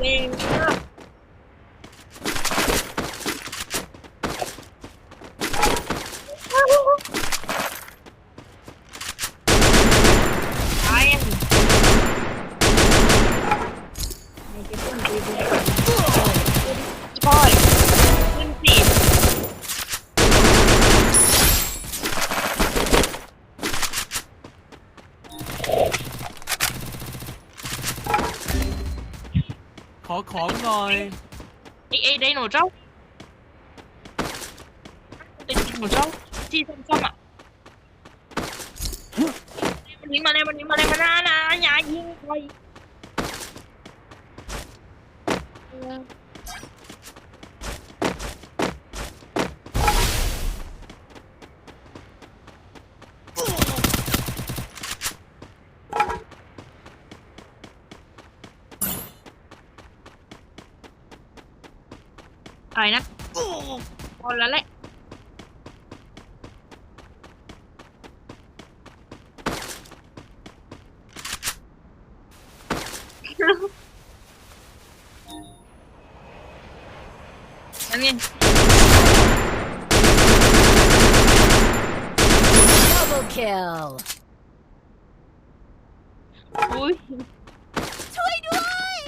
เล่นมากตายอะไม่ใช่คนดีดีอีพ่อยขึ้นสิ ขอของหน่อย ไอ้ ไอ้ไดโนเจ้าไดโนเจ้าที่ส้มๆอะมันยิงมาเลยมันยิงมาเลยมันน่านะอย่ายิงไปเออ อะไรนะพอแล้วแหละ นั่นไง Double kill. อุ้ย ช่วยด้วย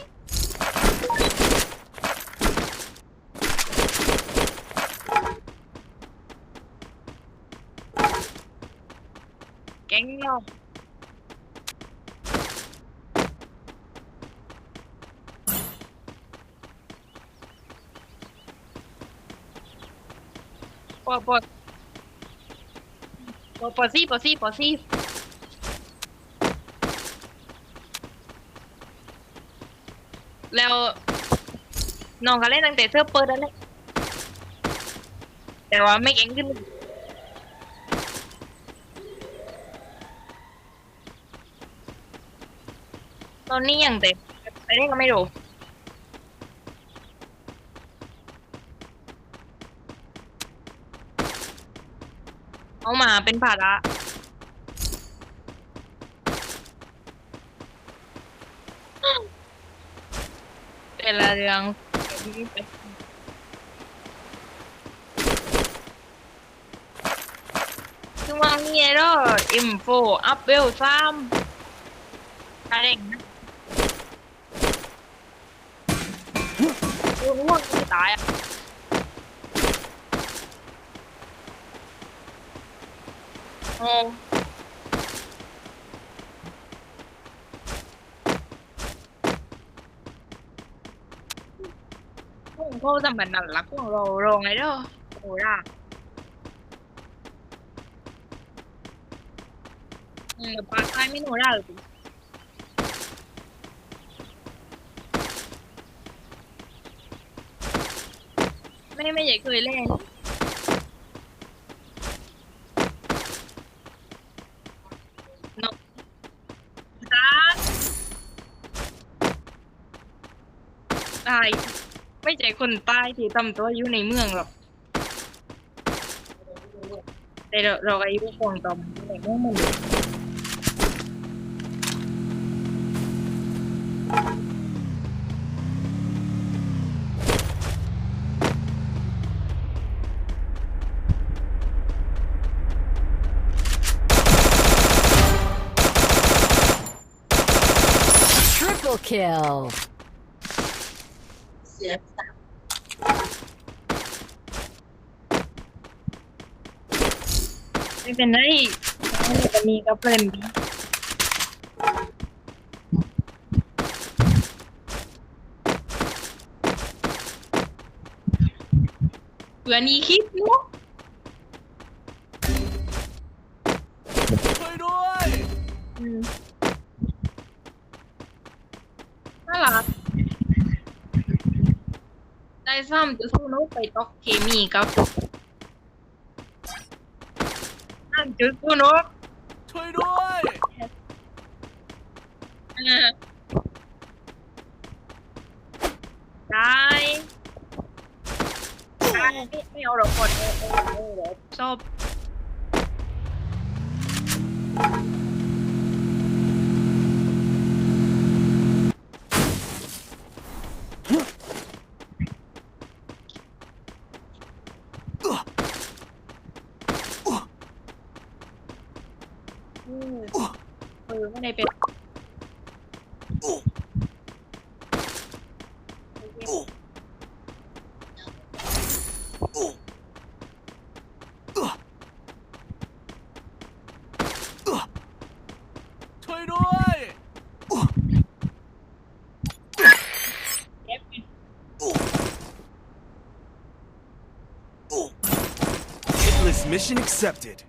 แก๊งเราปอปอปอปอซี่ปอซี่ปอซี่แล้วน้องก็เล่นตั้งแต่เสื้อเปิดแล้วแหละแต่ว่าไม่เก่งขึ้น ตอนนี้ยังเด็กไปได้ก็ไม่รู้เอามาเป็นภาระแต่ละเรื่องช่วงนี้เด้ออิมโฟอัพเวลซ้ำอะไรอย่างเงี้ยกูรู้ว่ตายอะโอ้พวกเขาทำแบบนั้นละพวกเราโรงไงเด้อโอ้ล่ะอืมปากใต้ไม่หนูได้หรอ ไม่ไม่อยากเคยเล่นนกตาตายไม่ใช่คนใต้ที่ทำตัวอยู่ในเมืองหรอก แต่เราเราอายุคงตอมอยู่ในเมืองหมัน เลย Triple kill. เสียสไม่เป็นไรไม่จะมีกับเพื่อนดีเพื่อนอีคิดเนาะ ช่วยด้วย อืมน่ารัก ได้ซ้ำจะสู้นกไปตอกเคมีกับนั่นจะสู้นกช่วยด้วยเออได้ได้ไม่ไม่เอาหรอกคนเออเออเออเดี๋ ยวชอบอไม่ได้เป็นช่วยด้วยเจ็บ Hitless mission accepted.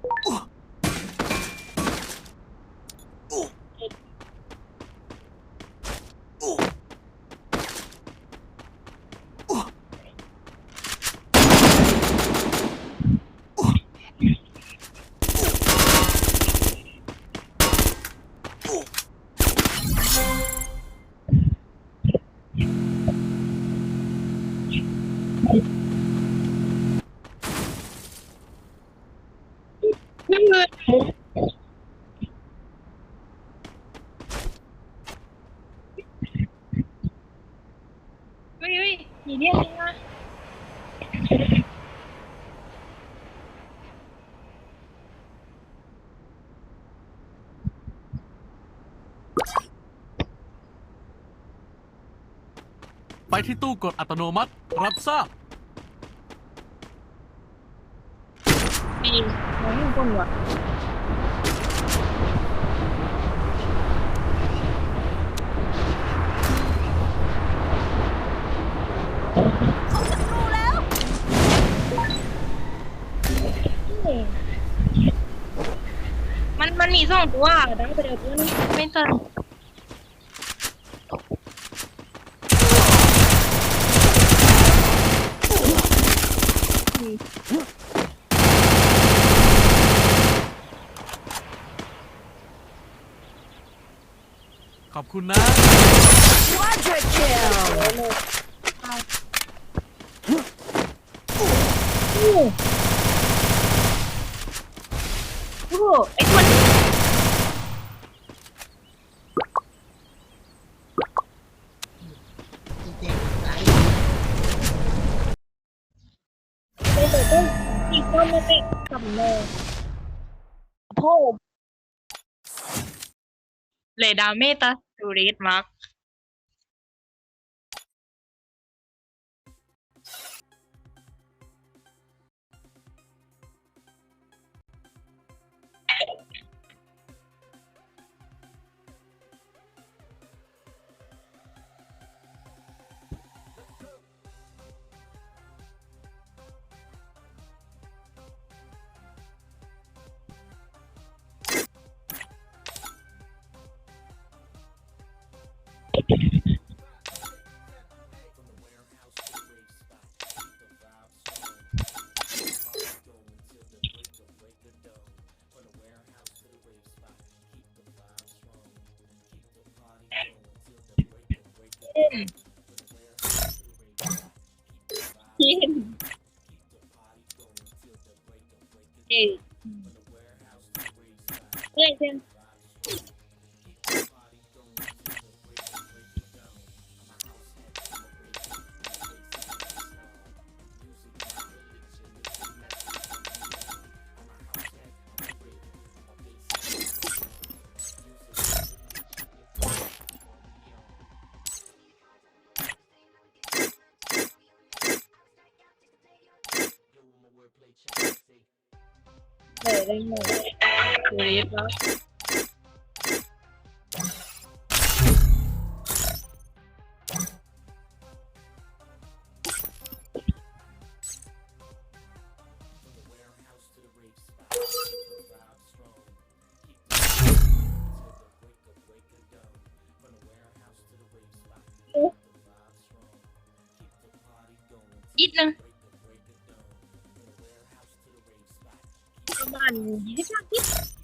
นั่นเลยเฮ้ยเฮ้ยมีเรียกจริงนะ ไปที่ตู้กดอัตโนมัติ รับทราบมีน้องคนวะมันมันมีสองตัวดังไปเดี๋ยวตัวนี้ไม่ตัน ขอบคุณนะ Quadra kill. โอ้โหไอ้คน ดาเมตาสุริตมา กยินเอ๊ะเอ้ย ได้หมดตูริสแล้วอีกนึง ประ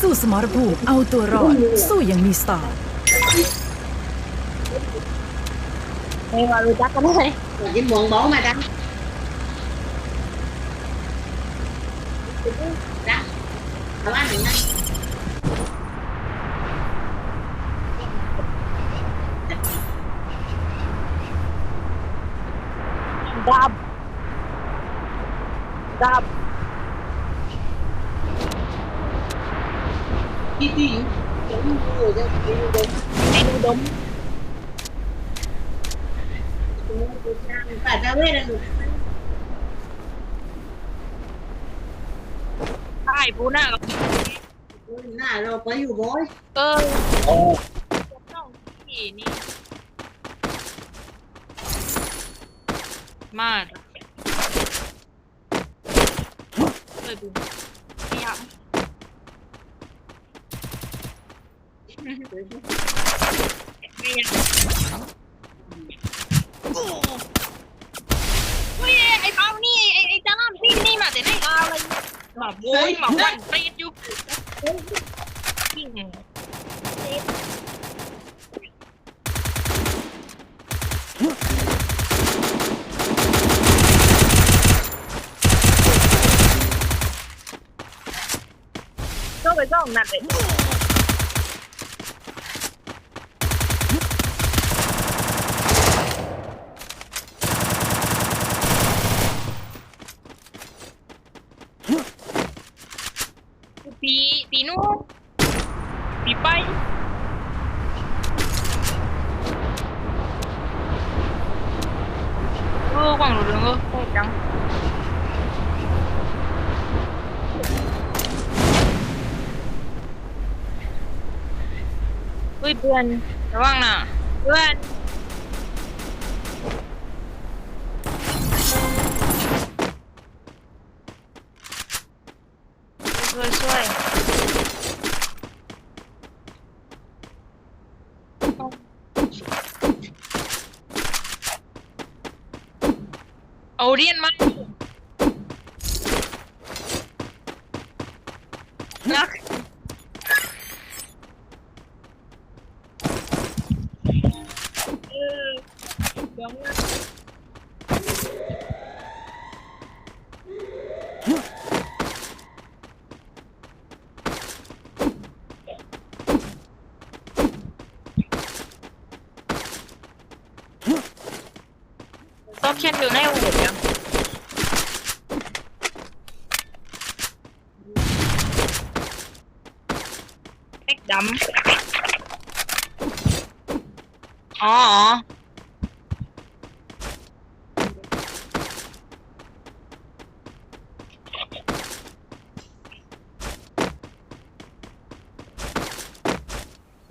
สู้สมรภูมิเอาตัวรอด สู้อยังมีสไตล์เมวะรู้จักกันไหม với muộn bố mà đánh đó ช่ปูหน้ากับ nà rồi có อยู่ bối เออต้องที่นี่มากเลยปูพยายามพยายามเฮ้ยไอ้เปานี่ไอ้ไอ้จ้าล่ามพี่นี่มาแต่ไหนเอาเลย หมาโวยหมาวันตีดอยู่พี่ไงก็ไปต้องนัดเลยปีปีนู้นปีไปเออฟังรู้เรื่องเออโคตรจัง เฮ้ยเพื่อนระวังนะเพื่อนช่วยช่วยเอาเรียนมานัก เออเดี๋ยวนะชอบเขียนอยู่ในหัวเนี่ยเล็กดำอ๋ออ๋อ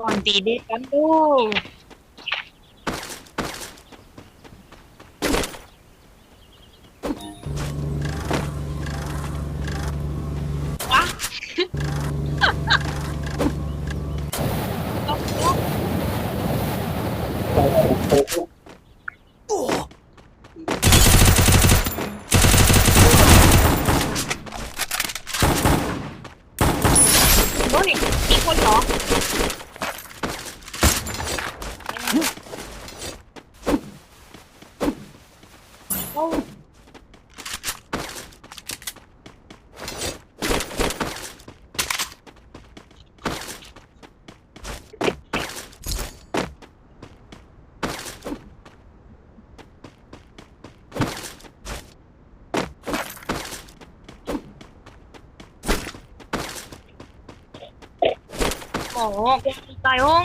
ก่อนตีเด็กกันดูวะ โอ้ยมีคนเหรอ โอ้ โหตายห้อง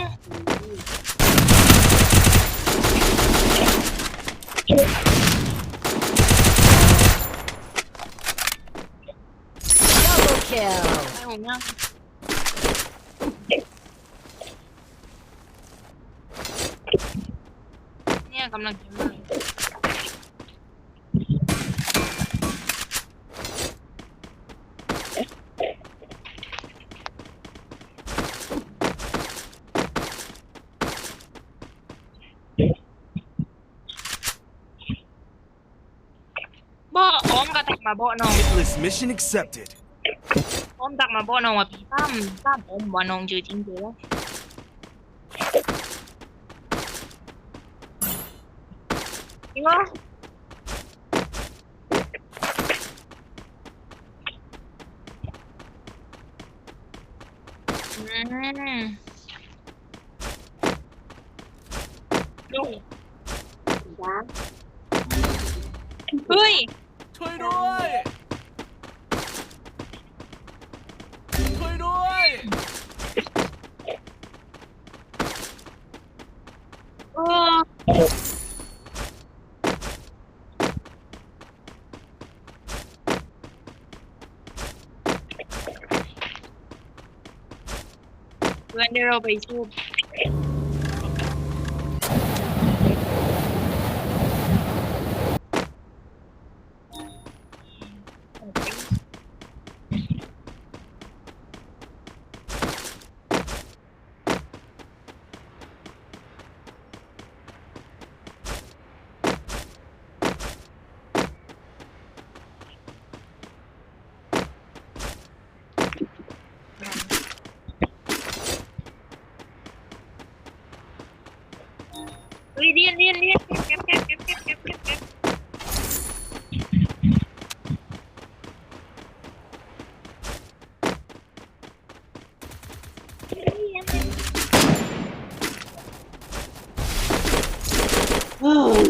Double kill ตายห้องยังเนี่ยกำลังจะมา มาบอกน้อง Hitless mission accepted. อ้อมตักมาบอกน้องว่าพี่ตั้มตั้มผมว่าน้องชื่อจริงคืออะไรจริงเหรออืมดูเฮ้ย ช่วยด้วย ช่วยด้วย เอ อเพื่อนเดี๋ยวเราไปชูบเฮ้ยเรียนเรียนเรียนเก็บเก็บเก็บเก็บเก็บเก็บเก็บเรียนเรียนเฮ้ย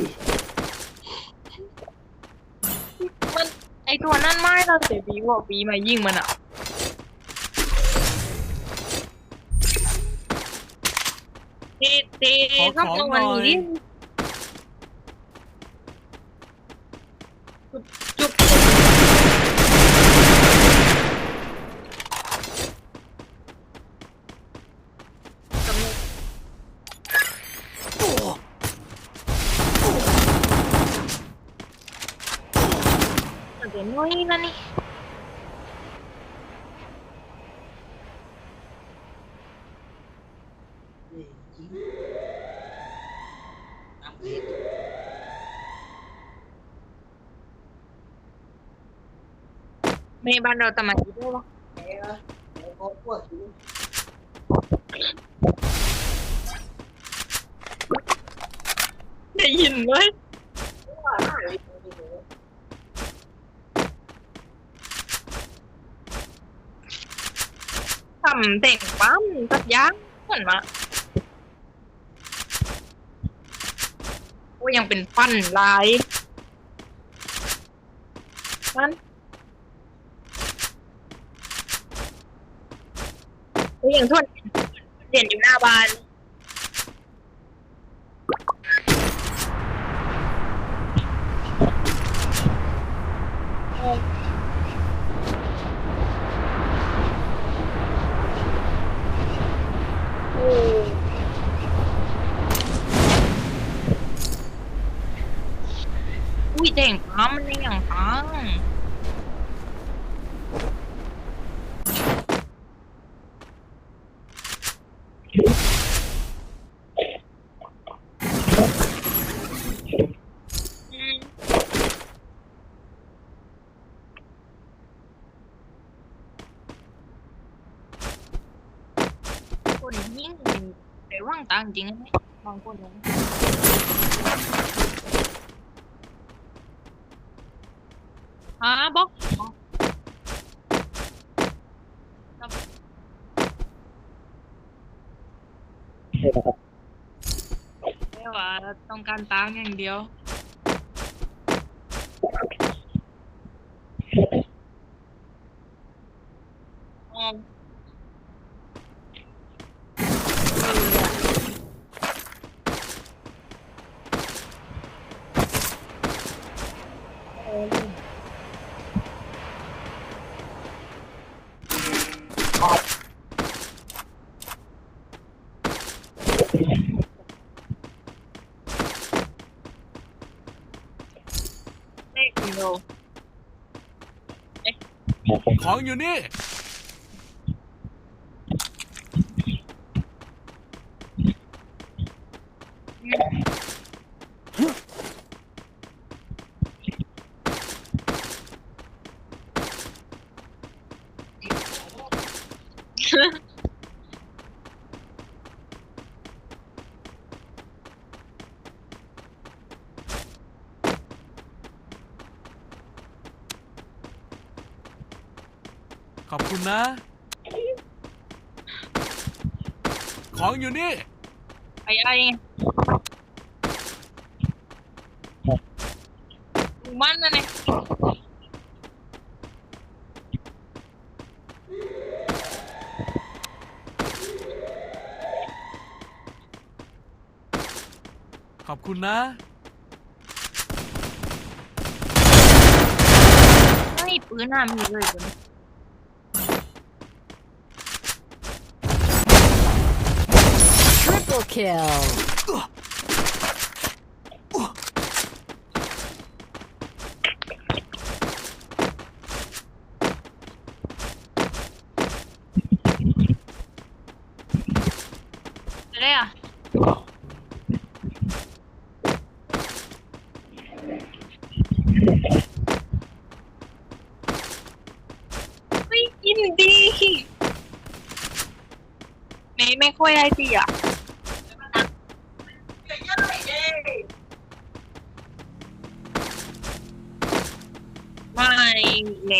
มันไอตัวนั่นไม่เราเสียปีกว่าปีมายิงมันอะ เตะขอครับของจังห หน่ วะ อย นี้จุบจุบจมูกมันจะน้อยนะนี่ น้ำพริก เมย์บ้านเราทำไมอยู่ด้วยวะได้ยินไหมทำแต่งปั๊มสักอยังเหมือนมาโอ้ยังเป็นปั้นลายปั้น อ้ยังทวนเด่นอยู่หน้าบ้านโอ้อุ้ยแต่งปั๊มมันยังอย่างปัง อืม คนยิ่งไปว่างตังจริงไหมบางคนนี่ยฮะบอกไม่ว่าต้องการตังอย่างเดียว อ๋อเออเลขคุณโล ของอยู่นี่ นะ ของอยู่นี่ไอ้ไอ้มันนั่นเองขอบคุณนะไม่ปืนหน้ามีเลยปืน Triple kill อะไรอะไม่กินดี ไม่ไม่ค่อยได้ดีอะ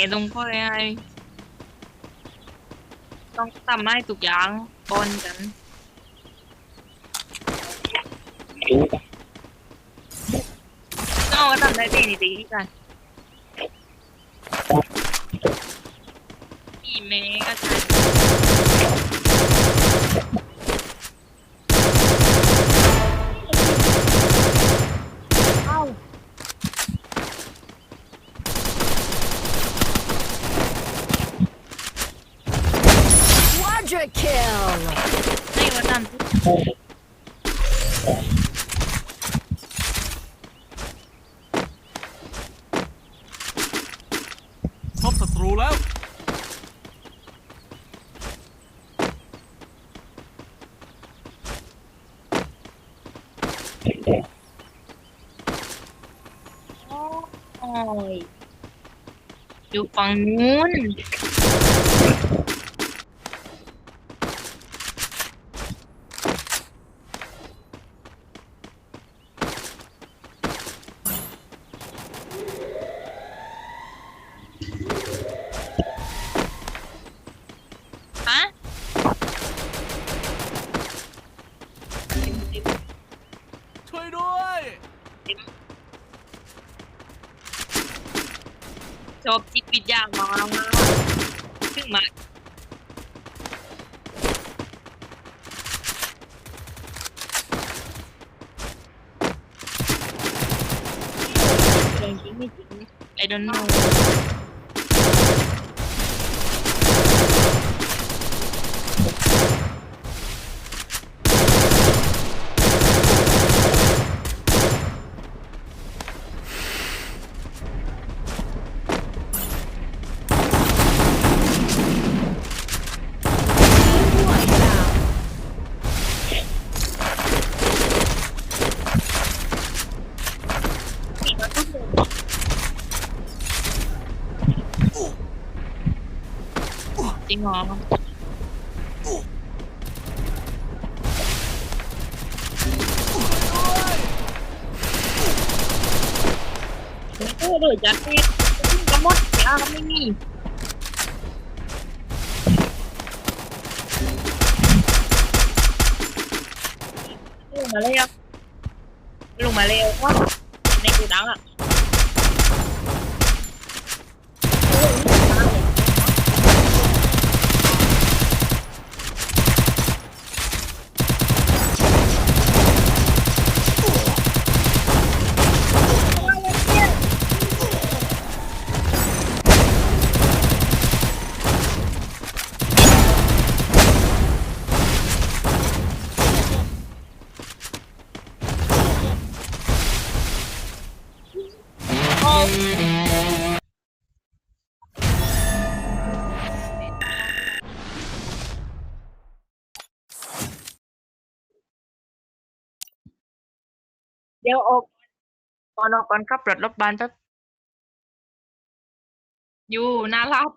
แหน่ต้องค่อยได้ต้องทำให้ทุกอย่างปนกัน No, ก็ทำได้ดีนี่ดีกันอีเมก็ใช่ Quadra kill ให้มาทำพบศัตรูแล้ว โอ้ยอยู่ฝั่งนู้น ปิดยากมากซึ่งมาจริงไม่จริง I don't know งเหรอไม่ได้เลยจัดที่กระมดเสียาไม่มีลงมาแล้วลงมาแล้วว่า ดี๋ยวออกก่อนออกก่อนขับรถรถบานแป๊บอยู่น่ารับ